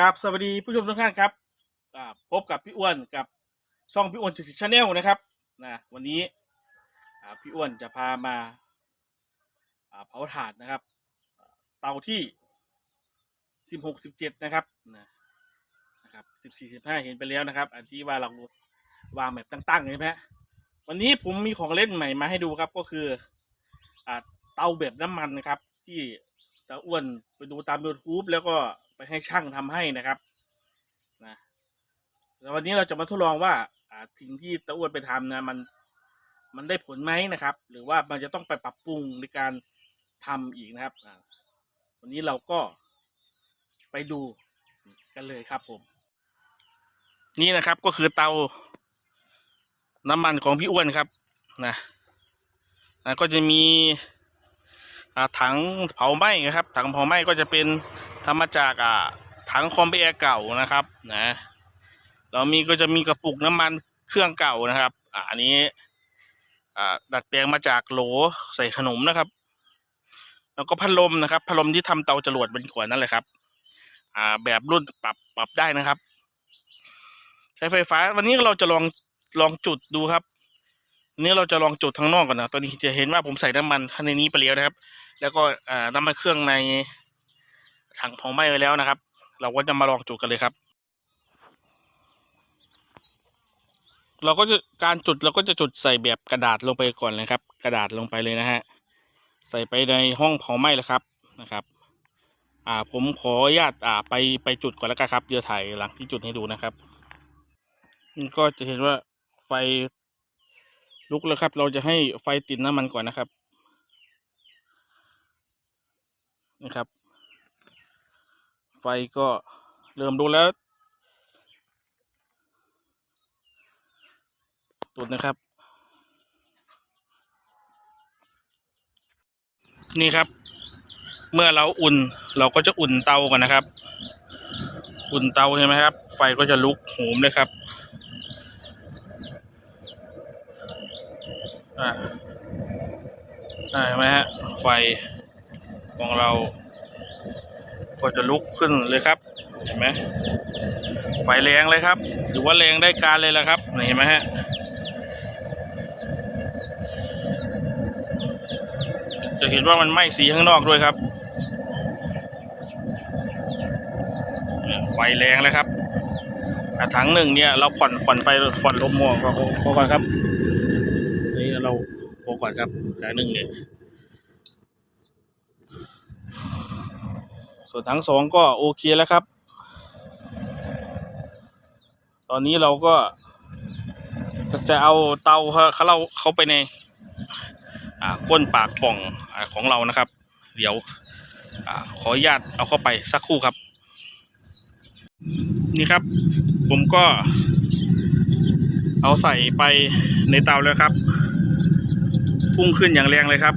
กับสวัสดีผู้ชมทุกท่านครับพบกับพี่อ้วนกับช่องพี่อ้วนจุดชาแนลนะครับนะวันนี้พี่อ้วนจะพามาเผาถ่านนะครับ เตาที่สิบหกสิบเจ็ดนะครับนะนะครับสิบสี่สิบห้าเห็นไปแล้วนะครับ อันที่ว่าเราวางแบบตั้งๆใช่ไหมฮะวันนี้ผมมีของเล่นใหม่มาให้ดูครับก็คืออเตาแบบน้ำมันนะครับ ที่ตาอ้วนไปดูตาม YouTube แล้วก็ ไปให้ช่างทำให้นะครับนะแล้ววันนี้เราจะมาทดลองว่าสิ่งที่ตาอ้วนไปทำนะมันมันได้ผลไหมนะครับ หรือว่ามันจะต้องไปปรับปรุงในการทำอีกนะครับวันนี้เราก็ไปดูกันเลยครับผม นี่นะครับก็คือเตาน้ำมันของพี่อ้วนครับนะนะก็จะมีถังเผาไหม้นะครับ ถังเผาไหม้ก็จะเป็น ทำมาจากอ่าถังคอมเพลร์เก่านะครับนะเรามีก็จะมีกระปุกน้ำมันเครื่องเก่านะครับอ่าอันนี้อ่าดัดแปลงมาจากโหลใส่ขนมนะครับ แล้วก็พัดลมนะครับ พัดลมที่ทำเตาจรวดเป็นขวดนั่นแหละครับอ่าแบบรุ่นปรับปรับได้นะครับ ใช้ไฟฟ้า วันนี้เราจะลองลองจุดดูครับนนี้เราจะลองจุดทางนอกก่อนนะตอนนี้จะเห็นว่าผมใส่น้ำมันข้างในนี้ไปแล้วนะครับ แล้วก็อ่าน้ำมันเครื่องใน ถังเผาไหม้ไว้แล้วนะครับ เราก็จะมาลองจุดกันเลยครับ เราก็จะการจุดเราก็จะจุดใส่แบบกระดาษลงไปก่อนเลยครับ กระดาษลงไปเลยนะฮะใส่ไปในห้องเผาไหม้เลยครับนะครับ อ่าผมขออนุญาตอ่าไปไปจุดก่อนแล้วกันครับเดี๋ยวถ่ายหลังที่จุดให้ดูนะครับนี่ก็จะเห็นว่าไฟลุกแล้วครับ เราจะให้ไฟติดน้ำมันก่อนนะครับนะครับ ไฟก็เริ่มดูแล้วตุดนะครับ นี่ครับ เมื่อเราอุ่นเราก็จะอุ่นเตาก่อนนะครับ อุ่นเตาใช่ไหมครับ ไฟก็จะลุกโหมเลยครับอ่าอ่าเห็นไหมฮะไฟของเรา ก็จะลุกขึ้นเลยครับ เห็นไหมไฟแรงเลยครับ ถือว่าแรงได้การเลยละครับเห็นไหมฮะจะเห็นว่ามันไหม้สีข้างนอกด้วยครับไฟแรงเลยครับอะถังหนึ่งเนี่ยเราผ่อนผ่อนไฟผ่อนลมหมอกก็พอก่อนครับนี่เราพอก่อนครับถังหนึ่งเนี่ย ส่วนทั้งสองก็โอเคแล้วครับ ตอนนี้เราก็จะเอาเตาเขาเราเขาไปในก้นปากป่องอของเรานะครับ เดี๋ยวอขออนุญาตเอาเข้าไปสักครู่ครับ นี่ครับ ผมก็ เอาใส่ไปในเตาแล้วครับ พุ่งขึ้นอย่างแรงเลยครับ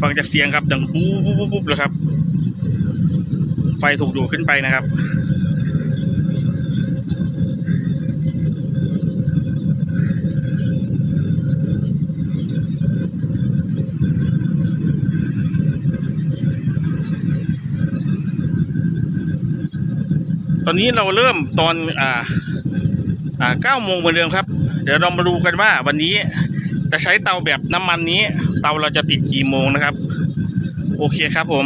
ฟังจากเสียงครับ ดังปุ๊บปุ๊บปุ๊บเลยครับ ไฟถูกดูดขึ้นไปนะครับตอนนี้เราเริ่มตอนอ่าอ่าเก้าโมงเหมือนเดิมครับ เดี๋ยวเรามาดูกันว่าวันนี้ จะใช้เตาแบบน้ำมันนี้ เตาเราจะติดกี่โมงนะครับ โอเคครับผม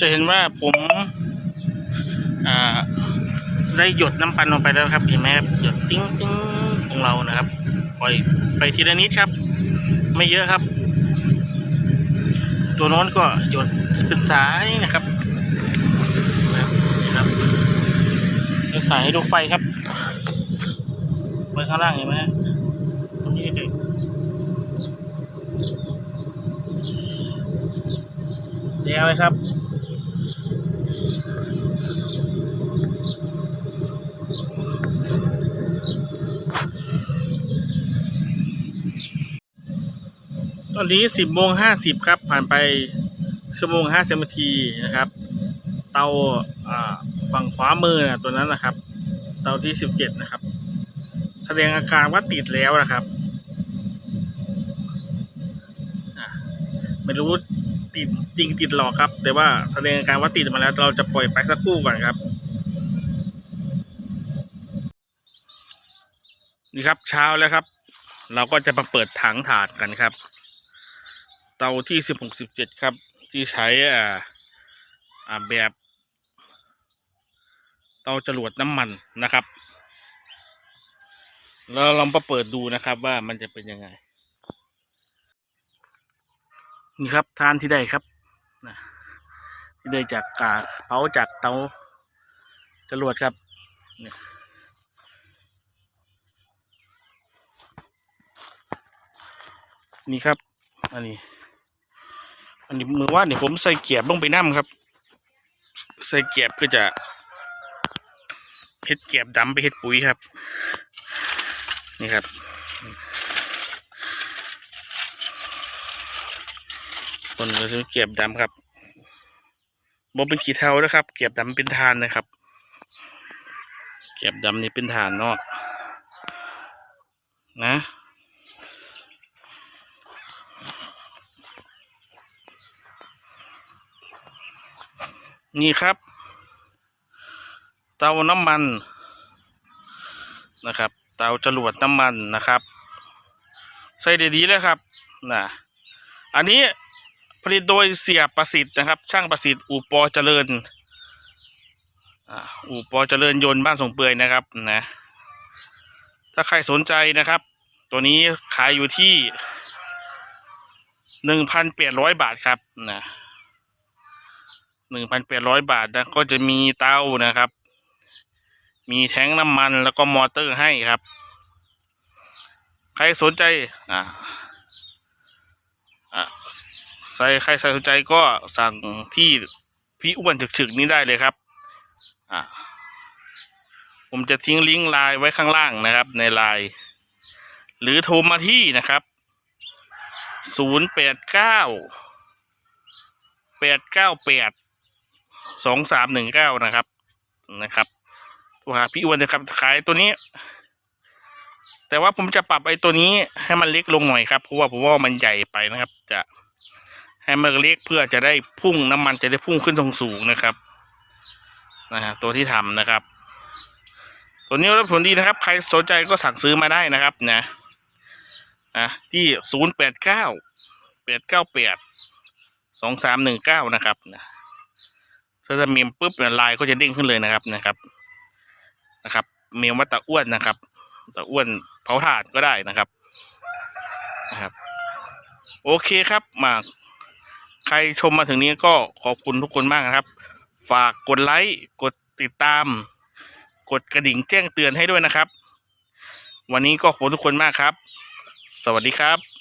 จะเห็นว่าผมได้หยดน้ำปันลงไปแล้วครับเห็นไหมครับหยดติ้งติ้งของเรานะครับปล่อยไปทีละนิดครับ ไม่เยอะครับ ตัวโน้นก็หยดเป็นสายนะครับนะครับจะถ่ายให้ดูไฟครับ ไฟข้างล่างเห็นไหมตรงนี้เฉยแดงเลยครับตอนนี้สิบโมงห้าสิบครับ ผ่านไปชั่วโมงห้าสิบนาทีนะครับ เต่าฝั่งขวามือนะตัวนั้นนะครับ เตาที่สิบเจ็ดนะครับ แสดงอาการว่าติดแล้วนะครับไม่รู้ติดจริงติดหรอกครับ แต่ว่าแสดงอาการว่าติดมาแล้วเราจะปล่อยไปสักครู่ก่อนครับ นี่ครับเช้าแล้วครับ เราก็จะมาเปิดถังถาดกันครับ เตาที่สิบหกสิบเจ็ดครับ ที่ใช้อ่าอ่าแบบ เตาจรวดน้ำมันนะครับ แล้วลองมาเปิดดูนะครับ ว่ามันจะเป็นยังไง นี่ครับทานที่ได้ครับนะที่ได้จากกาเผาจากเตาจรวดครับเนี่ยนี่ครับ อันนี้ อันนี้มือว่าเนี่ยผมใส่เกียบลงไปน้ำครับ ใส่เกียบก็จะเฮ็ดเกียบดำไปเฮ็ดปุ๋ยครับ นี่ครับต้นก็คือเกียบดำครับบ่เป็นขี้เทานะครับ เกียบดำเป็นทานนะครับ เกียบดำนี่เป็นทานเนาะนะนี่ครับ เตาน้ำมันนะครับ เตาจรวดน้ำมันนะครับ ใส่ดีๆเลยครับนะอันนี้ผลิตโดยเสียประสิทธิ์นะครับ ช่างประสิทธิ์อู่ปอเจริญอ่าอู่ปอเจริญยนต์บ้านสงเปื่อยนะครับนะถ้าใครสนใจนะครับ ตัวนี้ขายอยู่ที่หนึ่งพันแปดร้อยบาทครับนะหนึ่งพันแปดร้อยบาทนะก็จะมีเตานะครับ มีแท้งน้ำมันแล้วก็มอเตอร์ให้ครับ ใครสนใจอ่าอ่ใครใครสนใจก็สั่งที่พี่อ้วนฉึกๆนี้ได้เลยครับอ่าผมจะทิ้งลิงก์ไลน์ไว้ข้างล่างนะครับ ในไลน์หรือโทรมาที่นะครับศูนย์แปดเก้าแปดเก้าแปดสองสามหนึ่งเก้านะครับนะครับ โทรหาพี่อ้วนนะครับขายตัวนี้ แต่ว่าผมจะปรับไอ้ตัวนี้ให้มันเล็กลงหน่อยครับเพราะว่าผมว่ามันใหญ่ไปนะครับ จะให้มันเล็กเพื่อจะได้พุ่งน้ำมันจะได้พุ่งขึ้นทงสูงนะครับนะฮะตัวที่ทำนะครับ ตัวนี้รับผลดีนะครับ ใครสนใจก็สั่งซื้อมาได้นะครับนะอะที่ศูนย์แปดเก้าแปดเก้าแปดสองสามหนึ่งเก้านะครับนะถ้าจะเมมปุ๊บเนี่ยลน์ก็จะเด้งขึ้นเลยนะครับนะครับ นะครับเมมว่าตะอ้วนนะครับตะอ้วนเผาถ่านก็ได้นะครับนะครับ โอเคครับมาใครชมมาถึงนี้ก็ขอบคุณทุกคนมากนะครับ ฝากกดไลค์กดติดตาม กดกระดิ่งแจ้งเตือนให้ด้วยนะครับ วันนี้ก็ขอบคุณทุกคนมากครับ สวัสดีครับ